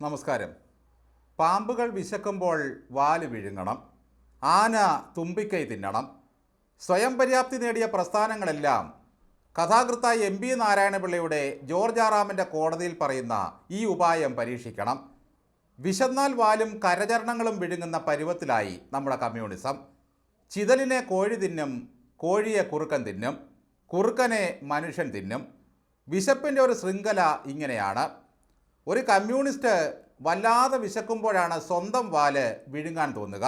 നമസ്കാരം. പാമ്പുകൾ വിശക്കുമ്പോൾ വാൽ വിഴുങ്ങണം. ആന തുമ്പിക്കൈ തിന്നണം. സ്വയം പര്യാപ്തി നേടിയ പ്രസ്ഥാനങ്ങളെല്ലാം കഥാകൃത്തായ എം പി നാരായണപിള്ളയുടെ ജോർജ് ആറാമിന്റെ കോടതിയിൽ പറയുന്ന ഈ ഉപായം പരീക്ഷിക്കണം. വിശന്നാൽ വാലും കരചരണങ്ങളും വിഴുങ്ങുന്ന പരുവത്തിലായി നമ്മുടെ കമ്മ്യൂണിസം. ചിതലിനെ കോഴി തിന്നും കോഴിയെ കുറുക്കൻ തിന്നും കുറുക്കനെ മനുഷ്യൻ തിന്നും. വിശപ്പിന്റെ ഒരു ശൃംഖല ഇങ്ങനെയാണ്. ഒരു കമ്മ്യൂണിസ്റ്റ് വല്ലാതെ വിശക്കുമ്പോഴാണ് സ്വന്തം വാൽ വിഴുങ്ങാൻ തോന്നുക.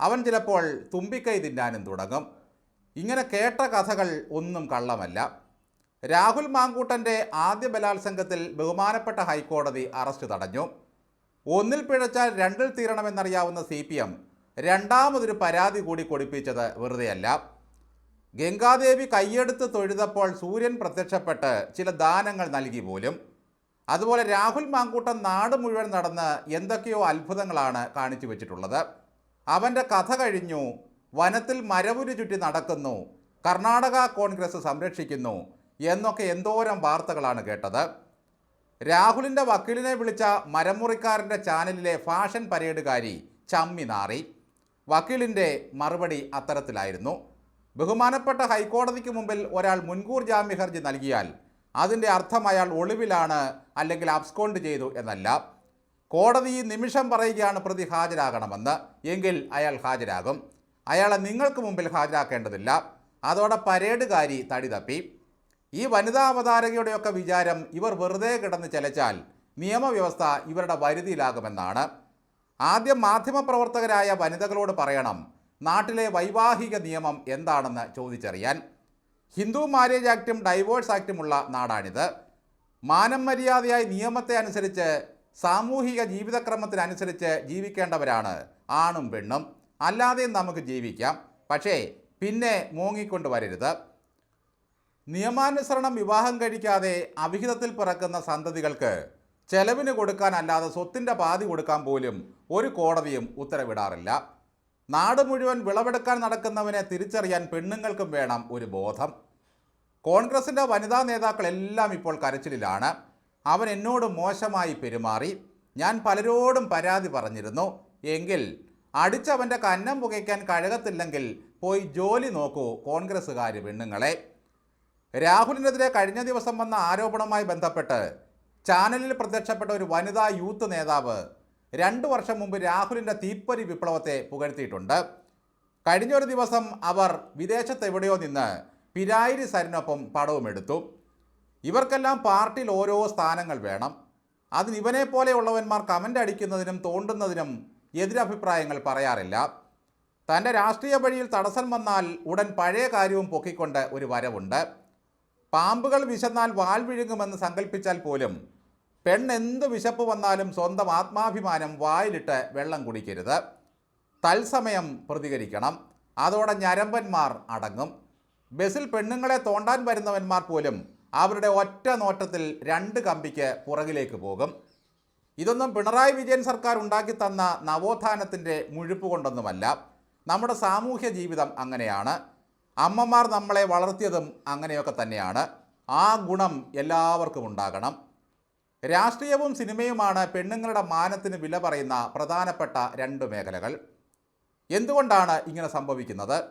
അവൻ ചിലപ്പോൾ തുമ്പിക്കൈ തിന്നാനും തുടങ്ങും. ഇങ്ങനെ കേട്ട കഥകൾ ഒന്നും കള്ളമല്ല. രാഹുൽ മാങ്കൂട്ടന്റെ ആദ്യ ബലാത്സംഗത്തിൽ ബഹുമാനപ്പെട്ട ഹൈക്കോടതി അറസ്റ്റ് തടഞ്ഞു. ഒന്നിൽ പിഴച്ചാൽ രണ്ടിൽ തീരണമെന്നറിയാവുന്ന സി പി എം രണ്ടാമതൊരു പരാതി കൂടി കൊടുപ്പിച്ചത് വെറുതെയല്ല. ഗംഗാദേവി കൈയെടുത്ത് തൊഴുതപ്പോൾ സൂര്യൻ പ്രത്യക്ഷപ്പെട്ട് ചില ദാനങ്ങൾ നൽകി പോലും. അതുപോലെ രാഹുൽ മാങ്കൂട്ടം നാട് മുഴുവൻ നടന്ന് എന്തൊക്കെയോ അത്ഭുതങ്ങളാണ് കാണിച്ചു വെച്ചിട്ടുള്ളത്. അവന്റെ കഥ കഴിഞ്ഞു വനത്തിൽ മരവുരു ചുറ്റി നടക്കുന്നു കർണാടക കോൺഗ്രസ് സംരക്ഷിക്കുന്നു എന്നൊക്കെ എന്തോരം വാർത്തകളാണ് കേട്ടത്. രാഹുലിന്റെ വക്കീലിനെ വിളിച്ച മരമുറിക്കാരന്റെ ചാനലിലെ ഫാഷൻ പരേഡുകാരി ചമ്മി നാറി. വക്കീലിന്റെ മറുപടി അത്തരത്തിലായിരുന്നു. ബഹുമാനപ്പെട്ട ഹൈക്കോടതിക്ക് മുമ്പിൽ ഒരാൾ മുൻകൂർ ജാമ്യ ഹർജി നൽകിയാൽ അതിന്റെ അർത്ഥം അയാൾ ഒളിവിലാണ് അല്ലെങ്കിൽ അബ്സ്കോണ്ട് ചെയ്തു എന്നല്ല. കോടതി ഈ നിമിഷം പറയുകയാണ് പ്രതി ഹാജരാകണമെന്ന്. എങ്കിൽ അയാൾ ഹാജരാകും. അയാളെ നിങ്ങൾക്ക് മുമ്പിൽ ഹാജരാക്കേണ്ടതില്ല. അതോടെ പരേഡുകാരി തടി തപ്പി. ഈ വനിതാ അവതാരകയുടെയൊക്കെ വിചാരം ഇവർ വെറുതെ കിടന്ന് ചെലച്ചാൽ നിയമവ്യവസ്ഥ ഇവരുടെ വരുതിയിലാകുമെന്നാണ്. ആദ്യം മാധ്യമപ്രവർത്തകരായ വനിതകളോട് പറയണം നാട്ടിലെ വൈവാഹിക നിയമം എന്താണെന്ന് ചോദിച്ചറിയാൻ. ഹിന്ദു മാരേജ് ആക്റ്റും ഡൈവോഴ്സ് ആക്റ്റുമുള്ള നാടാണിത്. മാനം മര്യാദയായി നിയമത്തെ അനുസരിച്ച് സാമൂഹിക ജീവിതക്രമത്തിനനുസരിച്ച് ജീവിക്കേണ്ടവരാണ് ആണും പെണ്ണും. അല്ലാതെയും നമുക്ക് ജീവിക്കാം. പക്ഷേ പിന്നെ മൂങ്ങിക്കൊണ്ട് വരരുത്. നിയമാനുസരണം വിവാഹം കഴിക്കാതെ അവിഹിതത്തിൽ പിറക്കുന്ന സന്തതികൾക്ക് ചെലവിന് കൊടുക്കാനല്ലാതെ സ്വത്തിന്റെ പാതി കൊടുക്കാൻ പോലും ഒരു കോടതിയും ഉത്തരവിടാറില്ല. നാട് മുഴുവൻ വിളവെടുക്കാൻ നടക്കുന്നവനെ തിരിച്ചറിയാൻ പെണ്ണുങ്ങൾക്കും വേണം ഒരു ബോധം. കോൺഗ്രസിന്റെ വനിതാ നേതാക്കളെല്ലാം ഇപ്പോൾ കരച്ചിലിലാണ്. അവൻ എന്നോട് മോശമായി പെരുമാറി. ഞാൻ പലരോടും പരാതി പറഞ്ഞിരുന്നു. എങ്കിൽ അടിച്ചവന്റെ കന്നം പുകയ്ക്കാൻ കഴകത്തില്ലെങ്കിൽ പോയി ജോലി നോക്കൂ കോൺഗ്രസ്സുകാർ പെണ്ണുങ്ങളെ. രാഹുലിനെതിരെ കഴിഞ്ഞ ദിവസം വന്ന ആരോപണവുമായി ബന്ധപ്പെട്ട് ചാനലിൽ പ്രത്യക്ഷപ്പെട്ട ഒരു വനിതാ യൂത്ത് നേതാവ് രണ്ട് വർഷം മുമ്പ് രാഹുലിന്റെ തീപ്പൊരി വിപ്ലവത്തെ പുകഴ്ത്തിയിട്ടുണ്ട്. കഴിഞ്ഞൊരു ദിവസം അവർ വിദേശത്തെവിടെയോ നിന്ന് പിരായിരി സരിനൊപ്പം പടവുമെടുത്തു ഇവർക്കെല്ലാം പാർട്ടിയിൽ ഓരോ സ്ഥാനങ്ങൾ വേണം. അതിന് ഇവനെ പോലെയുള്ളവന്മാർ കമന്റ് അടിക്കുന്നതിനും തോണ്ടുന്നതിനും എതിരഭിപ്രായങ്ങൾ പറയാറില്ല. തന്റെ രാഷ്ട്രീയ വഴിയിൽ തടസ്സം വന്നാൽ ഉടൻ പഴയ കാര്യവും പൊക്കിക്കൊണ്ട് ഒരു വരവുണ്ട്. പാമ്പുകൾ വിശന്നാൽ വാൽ വിഴുങ്ങുമെന്ന് സങ്കല്പിച്ചാൽ പോലും പെണ്ണ് എന്ത് വിശപ്പ് വന്നാലും സ്വന്തം ആത്മാഭിമാനം വായിലിട്ട് വെള്ളം കുടിക്കരുത്. തത്സമയം പ്രതികരിക്കണം. അതോടെ ഞരമ്പന്മാർ അടങ്ങും. ബസ്സിൽ പെണ്ണുങ്ങളെ തോണ്ടാൻ വരുന്നവന്മാർ പോലും അവരുടെ ഒറ്റ നോട്ടത്തിൽ രണ്ട് കമ്പിക്ക് പുറകിലേക്ക് പോകും. ഇതൊന്നും പിണറായി വിജയൻ സർക്കാർ ഉണ്ടാക്കി തന്ന നവോത്ഥാനത്തിന്റെ മുഴുപ്പ് കൊണ്ടൊന്നുമല്ല നമ്മുടെ സാമൂഹ്യ ജീവിതം അങ്ങനെയാണ്. അമ്മമാർ നമ്മളെ വളർത്തിയതും അങ്ങനെയൊക്കെ തന്നെയാണ്. ആ ഗുണം എല്ലാവർക്കും ഉണ്ടാകണം. രാഷ്ട്രീയവും സിനിമയുമാണ് പെണ്ണുങ്ങളുടെ മാനത്തിന് വില പറയുന്ന പ്രധാനപ്പെട്ട രണ്ട് മേഖലകൾ. എന്തുകൊണ്ടാണ് ഇങ്ങനെ സംഭവിക്കുന്നത്?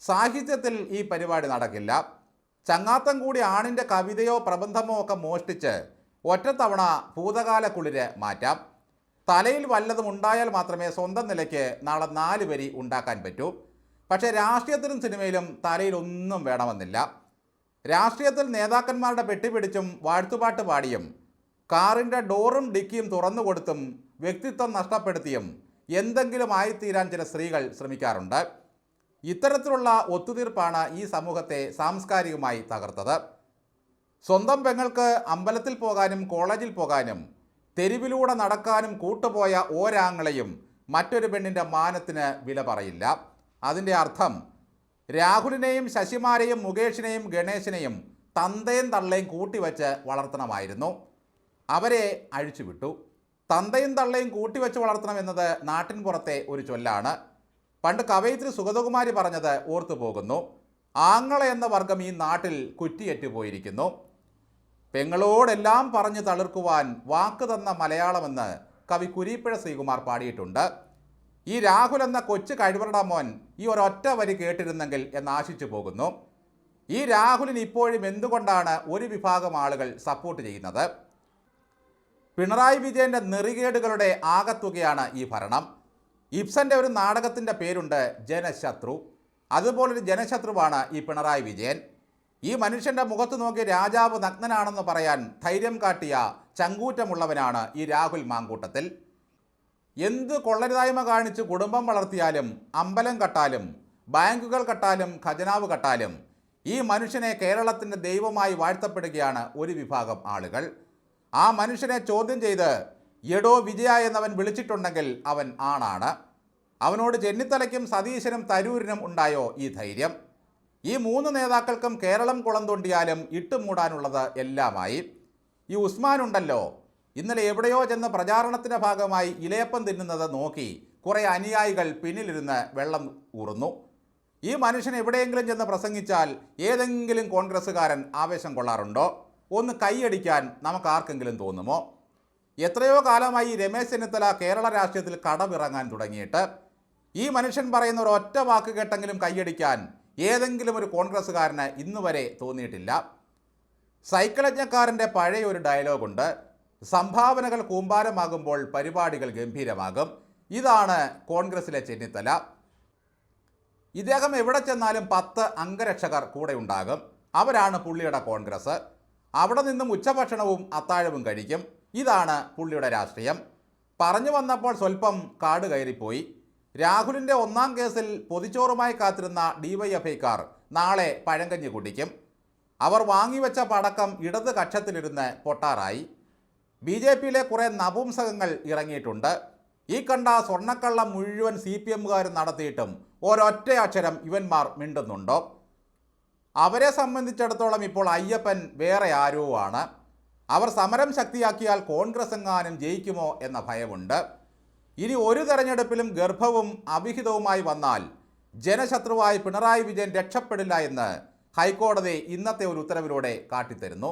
സാഹിത്യത്തിൽ ഈ പരിപാടി നടക്കില്ല. ചങ്ങാത്തം കൂടി ആണിന്റെ കവിതയോ പ്രബന്ധമോ ഒക്കെ മോഷ്ടിച്ച് ഒറ്റത്തവണ ഭൂതകാല കുളിര് മാറ്റാം. തലയിൽ വല്ലതും ഉണ്ടായാൽ മാത്രമേ സ്വന്തം നിലയ്ക്ക് നാളെ നാല് വരി ഉണ്ടാക്കാൻ പറ്റൂ. പക്ഷേ രാഷ്ട്രീയത്തിലും സിനിമയിലും തലയിൽ ഒന്നും വേണമെന്നില്ല. രാഷ്ട്രീയത്തിൽ നേതാക്കന്മാരുടെ പെട്ടിപിടിച്ചും വാഴ്ത്തുപാട്ട് പാടിയും കാറിന്റെ ഡോറും ഡിക്കിയും തുറന്നു കൊടുത്തും വ്യക്തിത്വം നഷ്ടപ്പെടുത്തിയും എന്തെങ്കിലും ആയിത്തീരാൻ ചില സ്ത്രീകൾ ശ്രമിക്കാറുണ്ട്. ഇത്തരത്തിലുള്ള ഒത്തുതീർപ്പാണ് ഈ സമൂഹത്തെ സാംസ്കാരികമായി തകർത്തത്. സ്വന്തം പെങ്ങൾക്ക് അമ്പലത്തിൽ പോകാനും കോളേജിൽ പോകാനും തെരുവിലൂടെ നടക്കാനും കൂട്ടുപോയ ഓരാങ്ങളെയും മറ്റൊരു പെണ്ണിന്റെ മാനത്തിന് വില പറയില്ല. അതിന്റെ അർത്ഥം രാഹുലിനെയും ശശിമാരെയും മുകേഷിനെയും ഗണേശിനെയും തന്തയും തള്ളയും കൂട്ടിവെച്ച് വളർത്തണമായിരുന്നു. അവരെ അഴിച്ചുവിട്ടു. തന്തയും തള്ളയും കൂട്ടിവെച്ച് വളർത്തണമെന്നത് നാട്ടിൻ പുറത്തെ ഒരു ചൊല്ലാണ്. പണ്ട് കവയിത്രി സുഗതകുമാരി പറഞ്ഞത് ഓർത്തു പോകുന്നു. ആങ്ങള എന്ന വർഗം ഈ നാട്ടിൽ കുറ്റിയേറ്റു പോയിരിക്കുന്നു. പെങ്ങളോടെല്ലാം പറഞ്ഞു തളിർക്കുവാൻ വാക്ക് തന്ന മലയാളമെന്ന് കവി കുരീപ്പുഴ ശ്രീകുമാർ പാടിയിട്ടുണ്ട്. ഈ രാഹുൽ എന്ന കൊച്ചു കഴിവരുടെ മോൻ ഈ ഒരൊറ്റ വരി കേട്ടിരുന്നെങ്കിൽ എന്ന് ആശിച്ചു പോകുന്നു. ഈ രാഹുലിന് ഇപ്പോഴും എന്തുകൊണ്ടാണ് ഒരു വിഭാഗം ആളുകൾ സപ്പോർട്ട് ചെയ്യുന്നത്? പിണറായി വിജയന്റെ നെറികേടുകളുടെ ആകത്തുകയാണ് ഈ ഭരണം. ഇബ്സന്റെ ഒരു നാടകത്തിന്റെ പേരുണ്ട് ജനശത്രു. അതുപോലൊരു ജനശത്രുവാണ് ഈ പിണറായി വിജയൻ. ഈ മനുഷ്യന്റെ മുഖത്ത് നോക്കി രാജാവ് നഗ്നനാണെന്ന് പറയാൻ ധൈര്യം കാട്ടിയ ചങ്കൂറ്റമുള്ളവനാണ് ഈ രാഹുൽ മാങ്കൂട്ടത്തിൽ. എന്ത് കൊള്ളരുതായ്മ കാണിച്ച് കുടുംബം വളർത്തിയാലും അമ്പലം കട്ടാലും ബാങ്കുകൾ കട്ടാലും ഖജനാവ് കട്ടാലും ഈ മനുഷ്യനെ കേരളത്തിന്റെ ദൈവമായി വാഴ്ത്തപ്പെടുകയാണ് ഒരു വിഭാഗം ആളുകൾ. ആ മനുഷ്യനെ ചോദ്യം ചെയ്ത് എടോ വിജയ എന്നവൻ വിളിച്ചിട്ടുണ്ടെങ്കിൽ അവൻ ആണാണ്. അവനോട് ചെന്നിത്തലയ്ക്കും സതീശനും തരൂരിനും ഉണ്ടായോ ഈ ധൈര്യം? ഈ മൂന്ന് നേതാക്കൾക്കും കേരളം കുളം തോണ്ടിയാലും ഇട്ടുമൂടാനുള്ളത് എല്ലാമായി. ഈ ഉസ്മാൻ ഉണ്ടല്ലോ ഇന്നലെ എവിടെയോ ചെന്ന് പ്രചാരണത്തിന്റെ ഭാഗമായി ഇലയപ്പം തിന്നുന്നത് നോക്കി കുറേ അനുയായികൾ പിന്നിലിരുന്ന് വെള്ളം ഊറുന്നു. ഈ മനുഷ്യൻ എവിടെയെങ്കിലും ചെന്ന് പ്രസംഗിച്ചാൽ ഏതെങ്കിലും കോൺഗ്രസ്സുകാരൻ ആവേശം കൊള്ളാറുണ്ടോ? ഒന്ന് കൈയടിക്കാൻ നമുക്ക് ആർക്കെങ്കിലും തോന്നുമോ? എത്രയോ കാലമായി രമേശ് ചെന്നിത്തല കേരള രാഷ്ട്രീയത്തിൽ കടമിറങ്ങാൻ തുടങ്ങിയിട്ട് ഈ മനുഷ്യൻ പറയുന്ന ഒരു ഒറ്റ വാക്ക് കേട്ടെങ്കിലും കൈയടിക്കാൻ ഏതെങ്കിലും ഒരു കോൺഗ്രസ്സുകാരന് ഇന്നുവരെ തോന്നിയിട്ടില്ല. സൈക്കിളജ്ഞക്കാരന്റെ പഴയ ഒരു ഡയലോഗുണ്ട് സംഭാവനകൾ കൂമ്പാരമാകുമ്പോൾ പരിപാടികൾ ഗംഭീരമാകും. ഇതാണ് കോൺഗ്രസിലെ ചെന്നിത്തല. ഇദ്ദേഹം എവിടെ ചെന്നാലും പത്ത് അംഗരക്ഷകർ കൂടെ ഉണ്ടാകും. അവരാണ് പുള്ളിയുടെ കോൺഗ്രസ് അവിടെ നിന്നും ഉച്ചഭക്ഷണവും അത്താഴവും കഴിക്കും. ഇതാണ് പുള്ളിയുടെ രാഷ്ട്രീയം. പറഞ്ഞു വന്നപ്പോൾ സ്വല്പം കാട് കയറിപ്പോയി. രാഹുലിന്റെ ഒന്നാം കേസിൽ പൊതിച്ചോറുമായി കാത്തിരുന്ന ഡിവൈഎഫ്ഐക്കാർ നാളെ പഴങ്കഞ്ഞി കുടിക്കും. അവർ വാങ്ങിവെച്ച പടക്കം ഇടത് കക്ഷത്തിലിരുന്ന് പൊട്ടാറായി. ബി ജെ പിയിലെ കുറേ നപുംസകങ്ങൾ ഇറങ്ങിയിട്ടുണ്ട്. ഈ കണ്ട സ്വർണക്കള്ളം മുഴുവൻ സി പി എമ്മുകാർ നടത്തിയിട്ടും ഒരൊറ്റ അക്ഷരം ഇവന്മാർ മിണ്ടുന്നുണ്ടോ? അവരെ സംബന്ധിച്ചിടത്തോളം ഇപ്പോൾ അയ്യപ്പൻ വേറെ ആരോ ആണ് അവർ സമരം ശക്തിയാക്കിയാൽ കോൺഗ്രസ് എങ്ങാനും ജയിക്കുമോ എന്ന ഭയമുണ്ട്. ഇനി ഒരു തെരഞ്ഞെടുപ്പിലും ഗർഭവും അവിഹിതവുമായി വന്നാൽ ജനശത്രുവായി പിണറായി വിജയൻ രക്ഷപ്പെടില്ല എന്ന് ഹൈക്കോടതി ഇന്നത്തെ ഒരു ഉത്തരവിലൂടെ കാട്ടിത്തരുന്നു.